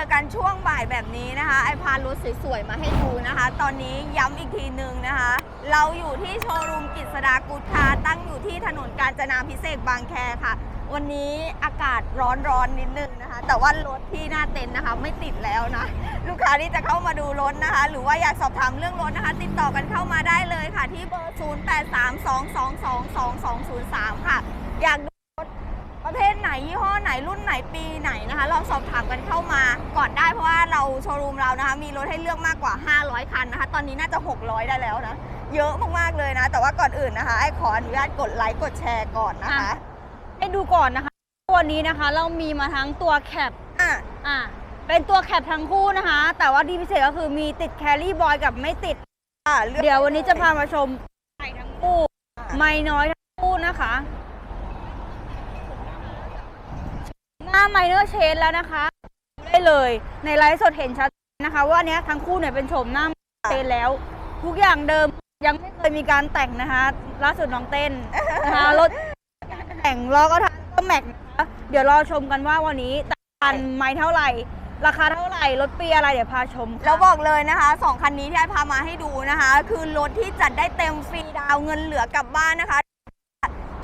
อกันช่วงบ่ายแบบนี้นะคะ ไอพารถสวยๆ มาให้ดูนะคะ ตอนนี้ย้ำอีกทีหนึ่งนะคะ เราอยู่ที่โชว์รูมกิษดากุฏคาตั้งอยู่ที่ถนนกาญจนาพิเศษบางแคค่ะ วันนี้อากาศร้อนๆนิดนึงนะคะ แต่ว่ารถที่หน้าเต็นท์นะคะ ไม่ติดแล้วนะ ลูกค้าที่จะเข้ามาดูรถนะคะ หรือว่าอยากสอบถามเรื่องรถนะคะ ติดต่อกันเข้ามาได้เลยค่ะ ที่เบอร์ 0832222203 ค่ะ อยาก นยี่ห้อไหนรุ่นไหนปีไหนนะคะลองสอบถามกันเข้ามาก่อนได้เพราะว่าเราโชว์รูมเรานะคะมีรถให้เลือกมากกว่า 500 คันนะคะ ตอนนี้น่าจะ 600 ได้แล้วนะ เยอะมากๆเลยนะ แต่ว่าก่อนอื่นนะคะไอ้ขออนุญาตกดไลค์กดแชร์ก่อนนะคะอะให้ดูก่อนนะคะ ตัวนี้นะคะเรามีมาทั้งตัวแคปอะอะเป็นตัวแคปทั้งคู่นะคะ แต่ว่าดีพิเศษก็คือมีติดแครี่บอยกับไม่ติดอะลือกเดี๋ยววันนี้จะพามาชมใหม่ทั้งคู่อะไม่น้อยทั้งคู่นะคะ หน้าไมเนอร์เชนแล้วนะคะ ได้เลยในไลฟ์สดเห็นชัดนะคะ ว่าอันเนี้ยทั้งคู่เนี่ยเป็นโฉมหน้าเชนแล้ว ทุกอย่างเดิมยังไม่เคยมีการแต่งนะคะล่าสุดน้องเต้นนะคะรถแต่งล้อก็ทันก็แม็กนะคะเดี๋ยวรอชมกันว่าวันนี้ตันไม้เท่าไหร่ ราคาเท่าไหร่รถปีอะไรเดี๋ยวพาชมค่ะ แล้วบอกเลยนะคะสองคันนี้ที่ไอ้พามาให้ดูนะคะ คือรถที่จัดได้เต็มฟรีดาวน์เงินเหลือกลับบ้านนะคะ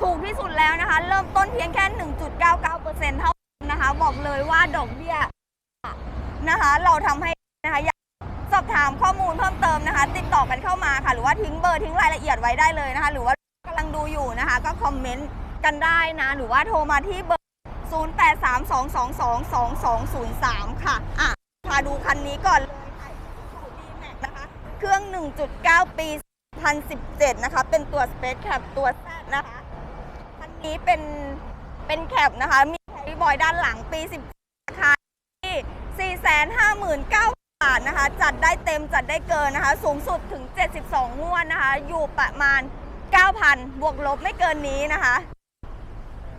ถูกที่สุดแล้วนะคะ เริ่มต้นเพียงแค่ 1.99%เท่า นะคะ บอกเลยว่าดอกเบี้ยนะคะ เราทำให้นะคะอยากสอบถามข้อมูลเพิ่มเติมนะคะ ติดต่อกันเข้ามาค่ะ หรือว่าทิ้งเบอร์ทิ้งรายละเอียดไว้ได้เลยนะคะ หรือว่ากำลังดูอยู่นะคะ ก็คอมเมนต์กันได้นะ หรือว่าโทรมาที่เบอร์ 0832222203 ค่ะอะพาดูคันนี้ก่อนเลยค่ะดีแม็กนะคะ เครื่อง 1.9 ปี 2017 นะคะ เป็นตัว Space Cap ตัว Z นะคะ คันนี้เป็น เป็นแคปนะคะ มี บอยด้านหลังปี 10ราคาที่ 459,000บาทนะคะ จัดได้เต็มจัดได้เกินนะคะ สูงสุดถึง 72 งวดนะคะ อยู่ประมาณ 9,000 บวกลบไม่เกินนี้นะคะ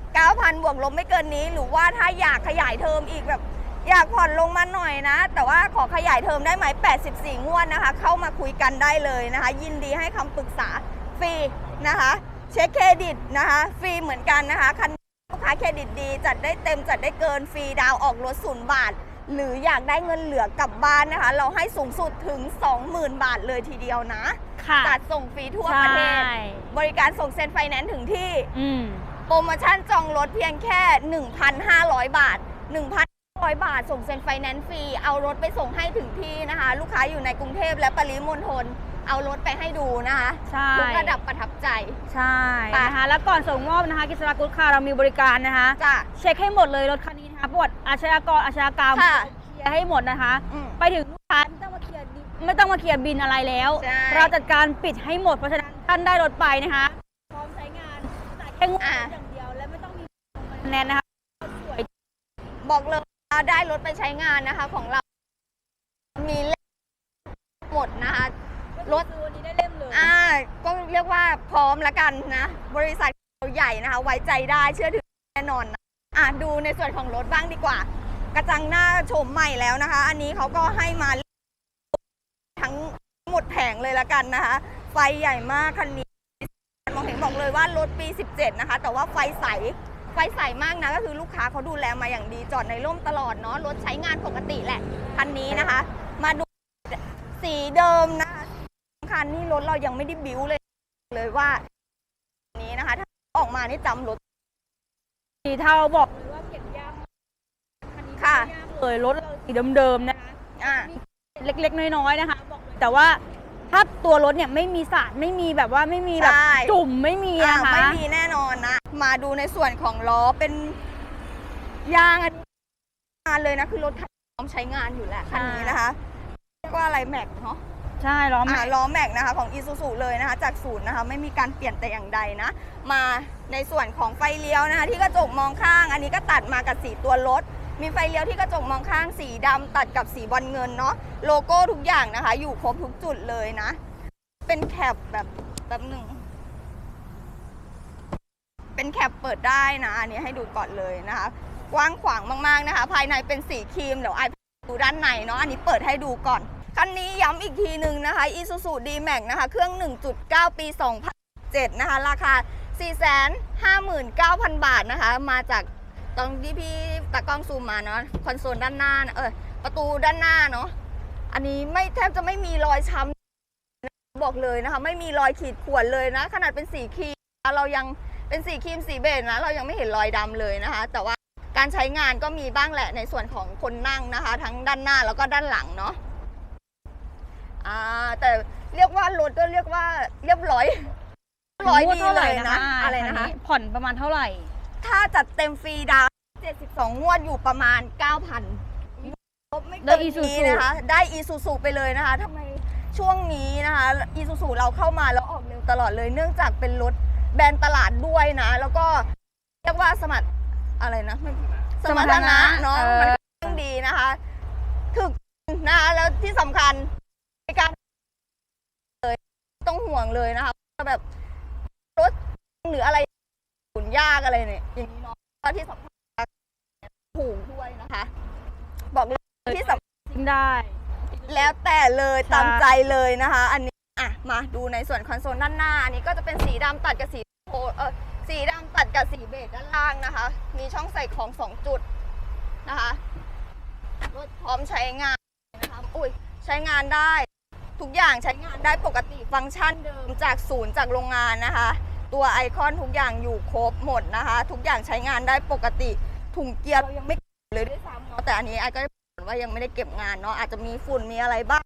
9,000 บวกลบไม่เกินนี้ หรือว่าถ้าอยากขยายเทอมอีกแบบอยากผ่อนลงมาหน่อยนะ แต่ว่าขอขยายเทอมได้ไหม 84 งวดนะคะ เข้ามาคุยกันได้เลยนะคะ ยินดีให้คำปรึกษาฟรีนะคะ เช็คเครดิตนะคะ ฟรีเหมือนกันนะคะคัน นี้ลูกค้าเครดิตดีจัดได้เต็มจัดได้เกินฟรีดาวน์ออกรถศูนย์บาท หรืออยากได้เงินเหลือกลับบ้านนะคะ เราให้สูงสุดถึง 20,000 บาทเลยทีเดียวนะ ค่ะจัดส่งฟรีทั่วประเทศ ใช่บริการส่งเซ็นไฟแนนซ์ถึงที่ อืม โปรโมชั่นจองรถเพียงแค่ 1,500 บาท 1,500 บาท ส่งเซ็นไฟแนนซ์ฟรี เอารถไปส่งให้ถึงที่นะคะ ลูกค้าอยู่ในกรุงเทพและปริมณฑล เอารถไปให้ดูนะคะใช่ทุกระดับประทับใจ ใช่ไปนะคะแล้วก่อนส่งมอบนะคะกิจรากุลค่ะเรามีบริการนะคะ จ้ะ เช็คให้หมดเลยรถคันนี้นะคะประวัติอาชญากรอาชญากรรมค่ะ เคลียร์ให้หมดนะคะ อืม ไปถึงลูกค้าไม่ต้องมาเคลียร์บินไม่ต้องมาเคลียร์บินอะไรแล้ว ใช่ เราจัดการปิดให้หมดเพราะฉะนั้นท่านได้รถไปนะคะพร้อมใช้งานจ่ายแค่งวดอะ อย่างเดียวและไม่ต้องมีคะแนนนะคะสวยบอกเลยว่าได้รถไปใช้งานนะคะ ของเรา มีเล่มหมดนะคะ รถซื้อวันนี้ได้เล่มเลยอ่าก็เรียกว่าพร้อมแล้วกันนะ บริษัทเราใหญ่นะคะ ไว้ใจได้เชื่อถือแน่นอนนะอะดูในส่วนของรถบ้างดีกว่า กระจังหน้าโฉมใหม่แล้วนะคะ อันนี้เขาก็ให้มาทั้งหมดแผงเลยละกันนะคะ ไฟใหญ่มากคันนี้มองเห็นบอกเลยว่ารถปี 17 นะคะ แต่ว่าไฟใสไฟใสมากนะก็คือลูกค้าเขาดูแลมาอย่างดีจอดในร่มตลอดเนาะรถใช้งานปกติแหละคันนี้นะคะ มาดูสีเดิมนะคะ คันนี้รถเรายังไม่ได้บิ้วเลย เลยว่านี้นะคะ ถ้าออกมานี่จำรถสีเทาบอกว่าเก็บยากค่ะเลยรถเราสีเดิมๆนะคะอะเล็กๆ น้อยๆนะคะ แต่ว่าถ้าตัวรถเนี่ยไม่มีสารไม่มีแบบว่าไม่มีแบบจุ่มไม่มีอะนะคะไม่มีแน่นอนนะ มาดูในส่วนของล้อเป็นยางอันนี้งานเลยนะ คือรถคันพร้อมใช้งานอยู่แหละคันนี้นะคะเรียกว่าอะไรแม็กเนาะ ใช่ล้อแม็อ่ากล้อแม็กนะคะของ Isuzu เลยนะคะ จากศูนย์นะคะไม่มีการเปลี่ยนแต่อย่างใดนะ มาในส่วนของไฟเลี้ยวนะคะ ที่กระจกมองข้าง อันนี้ก็ตัดมากับสีตัวรถมีไฟเลี้ยวที่กระจกมองข้างสีดำตัดกับสีบอลเงินเนาะโลโก้ทุกอย่างนะคะ อยู่ครบทุกจุดเลยนะ เป็นแคปแบบแบบหนึ่งเป็นแคปเปิดได้นะ อันนี้ให้ดูก่อนเลยนะคะ กว้างขวางมากๆนะคะ ภายในเป็นสีครีมเดี๋ยวไอดูด้านในเนาะอันนี้เปิดให้ดูก่อน คันนี้ย้ำอีกทีหนึ่งนะคะ Isuzu D-Max นะคะ เครื่อง 1.9 ปี 2007 นะคะ ราคา 459,000 บาทนะคะ มาจากตรงที่พี่ตากล้องซูมมาเนาะ คอนโซลด้านหน้านะเออ ประตูด้านหน้าเนาะ อันนี้ไม่แทบจะไม่มีรอยช้ำบอกเลยนะคะ ไม่มีรอยขีดข่วนเลยนะ ขนาดเป็นสีครีม เรายังเป็นสีครีมสีเบจนะ เรายังไม่เห็นรอยดำเลยนะคะ แต่ว่าการใช้งานก็มีบ้างแหละในส่วนของคนนั่งนะคะ ทั้งด้านหน้าแล้วก็ด้านหลังเนาะ อ่าแต่เรียกว่ารถก็เรียกว่าเรียบร้อยร้อยงวดีเท่าไหเลร่ยนะ อะไรนะคะคัผ่อนประมาณเท่าไหร่ ถ้าจัดเต็มฟรีดาวน์72 งวดอยู่ประมาณ 9,000ลบไม่ได้เกิน Isuzu นี้นะคะ ได้อีซูซูไปเลยนะคะทำไมช่วงนี้นะคะอีซูซูเราเข้ามาแล้วออกเร็วตลอดเลยเนื่องจากเป็นรถแบรนด์ตลาดด้วยนะ แล้วก็เรียกว่าสมัครอะไรนะไม่สมรรถนะเนาะเออมันก็ยังดีนะคะ ถึกนะคะแล้วที่สำคัญในการเลยไม่ ต้องห่วงเลยนะคะว่าแบบรถหรืออะไรขุนยากอะไรเนี่ยอย่างนี้เนาะแล้วที่สำคัญถูกด้วยนะคะ บอกเลยที่สำจริงได้ แล้วแต่เลยตามใจเลยนะคะ อันนี้อะมาดูในส่วนคอนโซลด้านหน้า อันนี้ก็จะเป็นสีดำตัดกับสีโทเออสีดำตัดกับสีเบจด้านล่างนะคะ มีช่องใส่ของสองจุดนะคะรถพร้อมใช้งานนะคะอุ้ยใช้งานได้ ทุกอย่างใช้งานได้ปกติฟังก์ชันเดิมจากศูนย์จากโรงงานนะคะ ตัวไอคอนทุกอย่างอยู่ครบหมดนะคะ ทุกอย่างใช้งานได้ปกติถุงเกียร์เรายังไม่เก็บเลยด้วยซ้ำเนาะแต่อันนี้ไอก็บอกว่ายังไม่ได้เก็บงานเนาะอาจจะมีฝุ่นมีอะไรบ้าง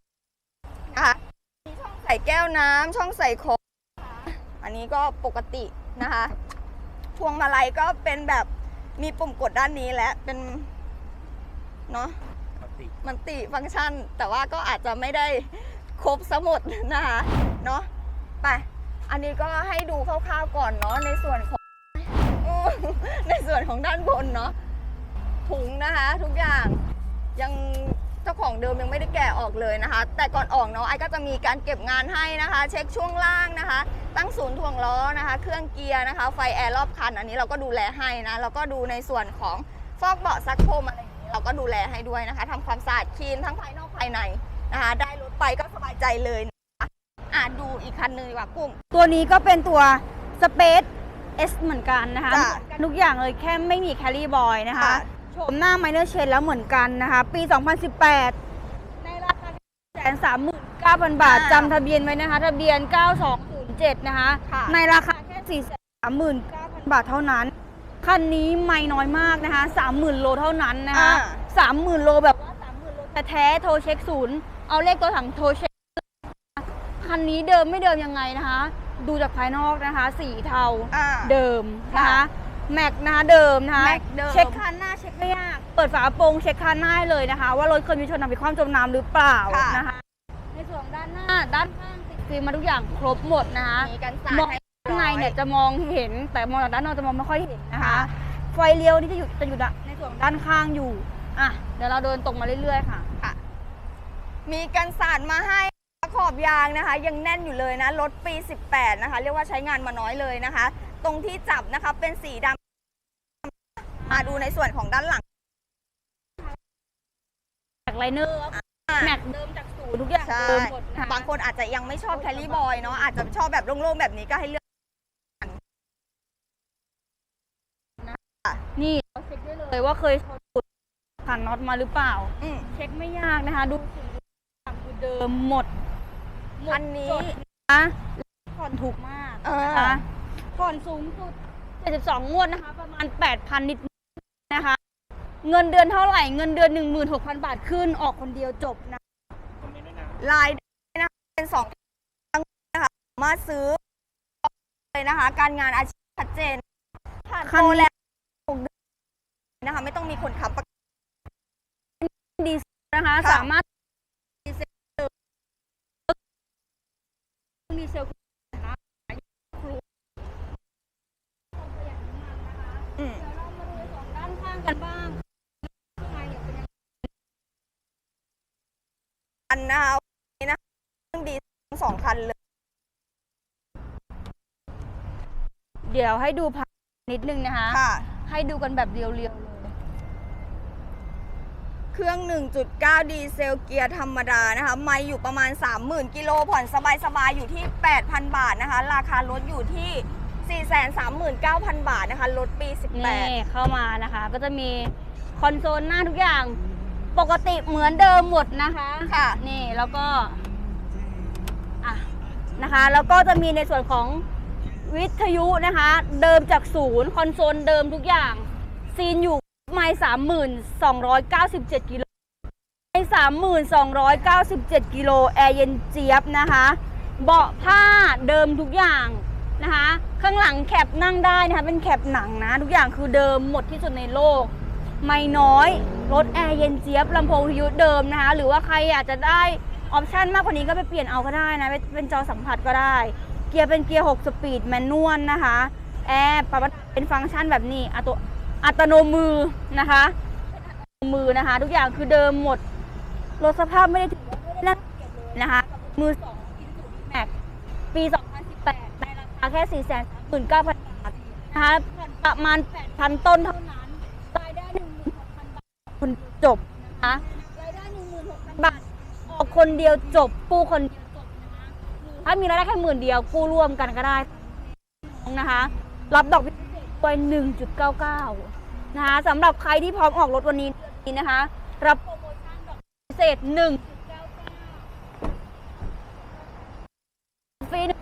นะคะมีช่องใส่แก้วน้ำช่องใส่ของอันนี้ก็ปกตินะคะพวงมาลัยก็เป็นแบบมีปุ่มกดด้านนี้และเป็นเนาะมันติฟังก์ชัน แต่ว่าก็อาจจะไม่ได้ ครบสมดนะคะเนาะไปอันนี้ก็ให้ดูคร่าวๆก่อนเนาะในส่วนของในส่วนของด้านบนเนาะถุงนะคะ ทุกอย่างยังเจ้าของเดิมยังไม่ได้แกะออกเลยนะคะ แต่ก่อนออกเนาะไอ้ก็จะมีการเก็บงานให้นะคะ เช็คช่วงล่างนะคะ ตั้งศูนย์ถ่วงล้อนะคะ เครื่องเกียร์นะคะ ไฟแอร์รอบคัน อันนี้เราก็ดูแลให้นะแล้วก็ดูในส่วนของฟอกเบาะซักโครมอะไรอย่างนี้เราก็ดูแลให้ด้วยนะคะทำความสะอาดคลีนทั้งภายนอกภายใน นะคะได้รถไปก็สบายใจเลยนะคะอะดูอีกคันหนึ่งดีกว่ากุ้ง ตัวนี้ก็เป็นตัว Space S เหมือนกันนะคะจ้ะเหมือนกันทุกอย่างเลยแค่ไม่มีแครี่บอยนะคะ ค่ะ โฉมหน้า Minor Change แล้วเหมือนกันนะคะ ปี 2018 ในราคาแสนสามหมื่นเก้าพันบาทอ่าจำทะเบียนไว้นะคะ ทะเบียน 9207 นะคะ ค่ะ ในราคาแค่ 4 3 9 0 0 0 บาทเท่านั้น คันนี้ไม่น้อยมากนะคะ 30,000 โลเท่านั้นนะคะ อ่า 30,000 โลแบบว่า 30,000 โลแต่แท้ๆโทรเช็คศูนย์ เอาเลขตัวถังโทรเช็คคันนี้เดิมไม่เดิมยังไงนะคะ ดูจากภายนอกนะคะ สีเทาอ่า เดิมนะค่ะคะแม็กนะคะเดิมนะคะแม็กเดิม เช็คคันหน้าเช็คไม่ยาก เปิดฝากระโปรงเช็คคันหน้าให้เลยนะคะ ว่ารถเคยมีชนนำไปความจมน้ำหรือเปล่าค่ะ นะคะ ในส่วนของด้านหน้าด้านข้างติดฟิล์มมาทุกอย่างครบหมดนะคะ มีกันสาดมองให้ข้างในเนี่ยจะมองเห็นแต่มองจากด้านนอกจะมองไม่ค่อยเห็นนะคะค่ะไฟเลี้ยวนี่จะอยู่จะอยู่ด้านในส่วนของด้านข้างอยู่อะเดี๋ยวเราเดินตรงมาเรื่อยๆค่ะ มีกันสาดมาให้ขอบยางนะคะ ยังแน่นอยู่เลยนะรถปี 18 นะคะ เรียกว่าใช้งานมาน้อยเลยนะคะ ตรงที่จับนะคะเป็นสีดำมาดูในส่วนของด้านหลังแม็กไลเนอร์แม็กเดิมจากศูนย์ทุกอย่างใช่เดิมหมดนะคะบางคนอาจจะยังไม่ชอบแคลรี่บอยเนาะอาจจะชอบแบบโล่งๆแบบนี้ก็ให้เลือกนี่เราเช็คได้เลยว่าเคยชนจุดขันน็อตมาหรือเปล่าอืมเช็คไม่ยากนะคะ ดูสิ่ เดิมหมดหมดคันนี้ จดนะผ่อนถูกมากเออ นะคะผ่อนสูงสุด 72 งวดนะคะ ประมาณ 8,000 นิดๆนะคะ เงินเดือนเท่าไหร่ เงินเดือน 16,000 บาทขึ้นออกคนเดียวจบนะ ลายนะคะเป็นสองทางนะคะสามารถซื้อเลยนะคะ การงานอาชีพชัดเจนผ่านคันโปรแล้วนะคะ ไม่ต้องมีคนขับประกัน ดีเซลนะคะ ค่ะ สามารถดีเซลดีเซลนะคะครู อืม เดี๋ยวเรามาดูสองด้านข้างกันบ้างข้างในเนี่ยเป็นยังไง คันนะคะนี่นะคะเครื่องดีทั้งสองคันเลย เดี๋ยวให้ดูภาพนิดนึงนะคะ ค่ะ ให้ดูกันแบบเรียวๆเลยเครื่อง 1.9 ดีเซลเกียร์ธรรมดานะคะ ไม่อยู่ประมาณ 30,000 กิโลผ่อนสบายๆ อยู่ที่ 8,000 บาทนะคะ ราคารถอยู่ที่ 439,000 บาทนะคะ รถปี นี่เข้ามานะคะ ก็จะมีคอนโซลหน้าทุกอย่าง ปกติเหมือนเดิมหมดนะคะค่ะ นี่แล้วก็อะนะคะ แล้วก็จะมีในส่วนของวิทยุนะคะ เดิมจากศูนย์คอนโซลเดิมทุกอย่าง ซีนอยู่ไม่สามหมื่นสองร้อยเก้าสิบเจ็ดกิโลไม่สามหมื่นสองร้อยเก้าสิบเจ็ดกิโลแอร์เย็นเจี๊ยบนะคะ เบาะผ้าเดิมทุกอย่างนะคะ ข้างหลังแคปนั่งได้นะคะ เป็นแคปหนังนะ ทุกอย่างคือเดิมหมดที่สุดในโลก ไม่น้อย รถแอร์เย็นเจี๊ยบลำโพงวิทยุเดิมนะคะ หรือว่าใครอยากจะได้ออปชันมากกว่านี้ก็ไปเปลี่ยนเอาก็ได้นะ เป็นจอสัมผัสก็ได้ เกียร์เป็นเกียร์ 6 สปีดแมนนวลนะคะ แอร์ปรับเป็นฟังก์ชันแบบนี้อัตโนอัตโนมือนะคะ มือนะคะ ทุกอย่างคือเดิมหมด รถสภาพไม่ได้ถือว่าไม่ได้น่าเกลียดเลยนะคะ มือ2 Isuzu D-Max ปี 2018 ในราคาแค่ 439,000บาทนะคะ ประมาณ 8,000 ต้นเท่านั้น รายได้ 16,000 บาท คนจบนะคะรายได้16,000บาทออกคนเดียวจบกู้คนเดียวจบนะคะหรือถ้ามีรายได้แค่หมื่นเดียวกู้ร่วมกันก็ได้นะคะ รับดอกเบี้ยพิเศษไป1.99นะคะสำหรับใครที่พร้อมออกรถวันนี้นะคะ รับโปรโมชั่นดอกเบี้ยพิเศษ1.99ฟรีหนึ่ง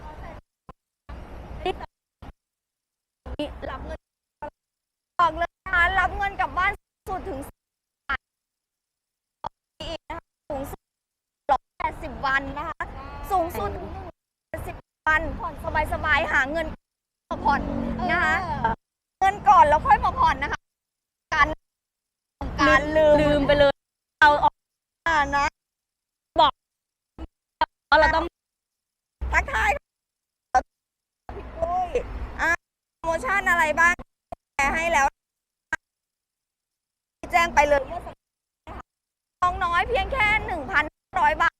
รับเงิน บอกเลยนะคะรับเงินกลับบ้านสุดถึงอีกนะคะสูงสุด180 วันนะคะ สูงสุดถึง180วันผ่อนสบายๆ หาเงินมาผ่อนนะคะ เงินก่อนแล้วค่ อยมาผ่อนนะคะ การการลืมลืมไปเลยเอาออกอ่านะเอาเราต้องทักทายพี่ปุ้ยอะโปรโมชั่นอะไรบ้างแชร์ให้แล้ว แจ้งไปเลยเมื่อสักครู่นะคะทองน้อยเพียงแค่1,100บาท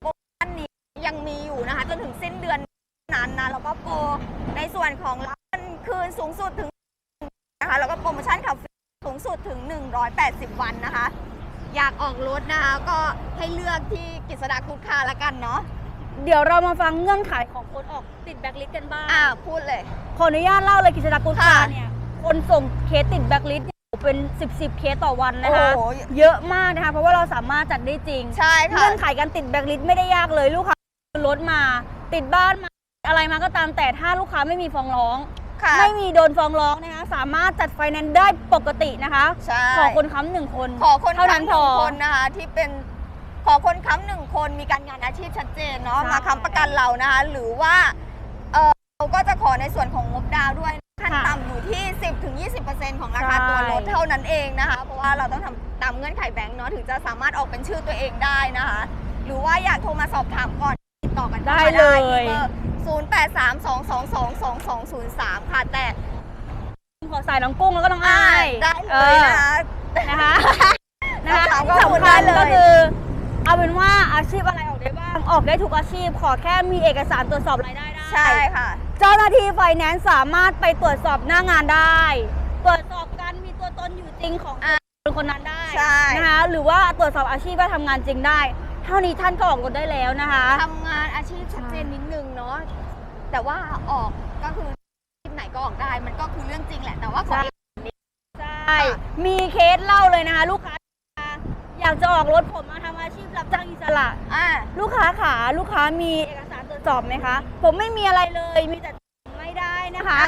โปรโมชั่นนี้ยังมีอยู่นะคะ จนถึงสิ้นเดือนนั้นนะแล้วก็โปรในส่วนของรับเงินคืนสูงสุดถึง ถึง 180 วันนะคะ อยากออกรถนะคะก็ให้เลือกที่กิษดาคุดคาละกันเนาะเดี๋ยวเรามาฟังเงื่อนไขของคนออกติดแบ็คลิสต์กันบ้าง อ่าพูดเลย ขออนุญาตเล่าเลยกิจการกุศลค่ะเนี่ย คนส่งเคสติดแบ็คลิสต์เนี่ยเป็น 10บสเคสต่อวันนะคะ โอ้โห เยอะมากนะคะ เพราะว่าเราสามารถจัดได้จริง ใช่ค่ะ เงื่อนไขการติดแบ็คลิสต์ไม่ได้ยากเลยลูกค้ารถมา ติดบ้านมา อะไรมาก็ตามแต่ถ้าลูกค้าไม่มีฟ้องร้อง ค่ะ ไม่มีโดนฟ้องร้องนะคะ สามารถจัดไฟแนนซ์ได้ปกตินะคะ ใช่ ขอคนค้ำหนึ่งคนขอคนเท่านั้นค้ำหพอนึ่งคนนะคะที่เป็นขอคนค้ำหนึ่งคนมีการงานอาชีพชัดเจนเนาะใช่ มาค้ำประกันเรานะคะหรือว่าเออเราก็จะขอในส่วนของงบดาวน์ด้วยขั้นต่ำอยู่ที่ 10ถึง20%ของราคาตัวรถเท่านั้นเองนะคะ เพราะว่าเราต้องทำตามเงื่อนไขแบงค์เนาะถึงจะสามารถออกเป็นชื่อตัวเองได้นะคะ หรือว่าอยากโทรมาสอบถามก่อนติดต่อกันข้าได้มาเลย ที่เบอร์ 0832222203 ค่ะ แต่ขอสายน้องกุ้งแล้วก็น้องอ่าอ้ายได้เลยนะคะนะคะนะคะถามข้อที่มูลสำคัญได้เลย ก็คือเอาเป็นว่าอาชีพอะไรออกได้บ้างออกได้ทุกอาชีพ ขอแค่มีเอกสารตรวจสอบรายได้ได้ ใช่ค่ะ เจ้าหน้าที่ไฟแนนซ์สามารถไปตรวจสอบหน้างานได้ ตรวจสอบการมีตัวตนอยู่จริงของอ่าคนคนนั้นได้ใช่ นะคะหรือว่าตรวจสอบอาชีพว่าทำงานจริงได้ เท่านี้ท่านก็ออกรถได้แล้วนะคะ ทำงานอาชีพชัดเจนนิดนึงเนาะแต่ว่าออกก็คืออาชีพไหนก็ออกได้มันก็คือเรื่องจริงแหละแต่ว่าขอใช่อีกใช่ มีเคสเล่าเลยนะคะ ลูกค้า อยากจะออกรถผมมาทำอาชีพรับจ้างอิสระ อ่าลูกค้าขาลูกค้ามีเอกสารตรวจสอบไหมคะ ผมไม่มีอะไรเลย มีแต่ไม่ได้นะคะ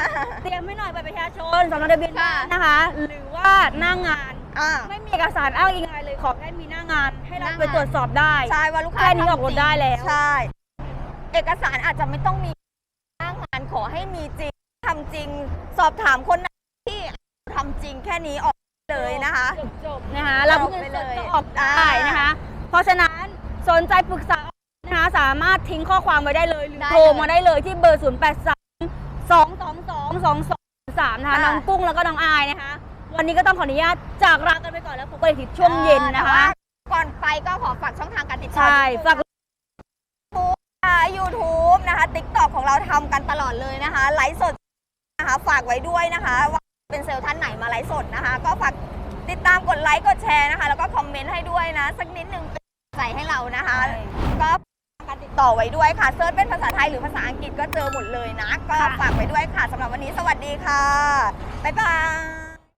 เตรียมให้หน่อยบัตรประชาชนสำเนาทะเบียนบ้านนะคะ หรือว่าหน้างาน อ่า ไม่มีเอกสารอ้างอิงอะไรเลยขอแค่มีหน้างาน ให้เราหน้างาน ไปตรวจสอบได้ ใช่ว่าลูกค้าแค่นี้ทำออกรถได้แล้ว ใช่ เอกสารอาจจะไม่ต้องมีหน้างานขอให้มีจริงทำจริง สอบถามคนไหนที่ทำจริงแค่นี้ออกเลยนะคะ จบๆนะคะรับเงินสดก็ออกได้นะคะ เพราะฉะนั้นสนใจปรึกษานะคะสามารถทิ้งข้อความไว้ได้เลยหรือได้โทรเลยมาได้เลยที่เบอร์ 0 8 3 2 2 2 2 2 3นะคะอ่า น้องกุ้งแล้วก็น้องอายนะคะ วันนี้ก็ต้องขออนุญาตจากลากันไปก่อนแล้วพบกันอีกทีช่วงเย็นนะคะแต่ว่าก่อนไปก็ขอฝากช่องทางการติดต่อใช่นิดนึงฝากค่ะ YouTube นะคะ TikTok ของเราทำกันตลอดเลยนะคะ ไลฟ์สดนะคะฝากไว้ด้วยนะคะ ว่าเป็นเซลล์ท่านไหนมาไลฟ์สดนะคะ ก็ฝากติดตามกดไลค์กดแชร์นะคะ แล้วก็คอมเมนต์ให้ด้วยนะ สักนิดนึงเป็นกำลังใจให้เรานะคะก็การติดต่อไว้ด้วยค่ะเซิร์ชเป็นภาษาไทยหรือภาษาอังกฤษก็เจอหมดเลยนะ ก็ค่ะฝากไว้ด้วยค่ะสำหรับวันนี้สวัสดีค่ะ บ๊ายบาย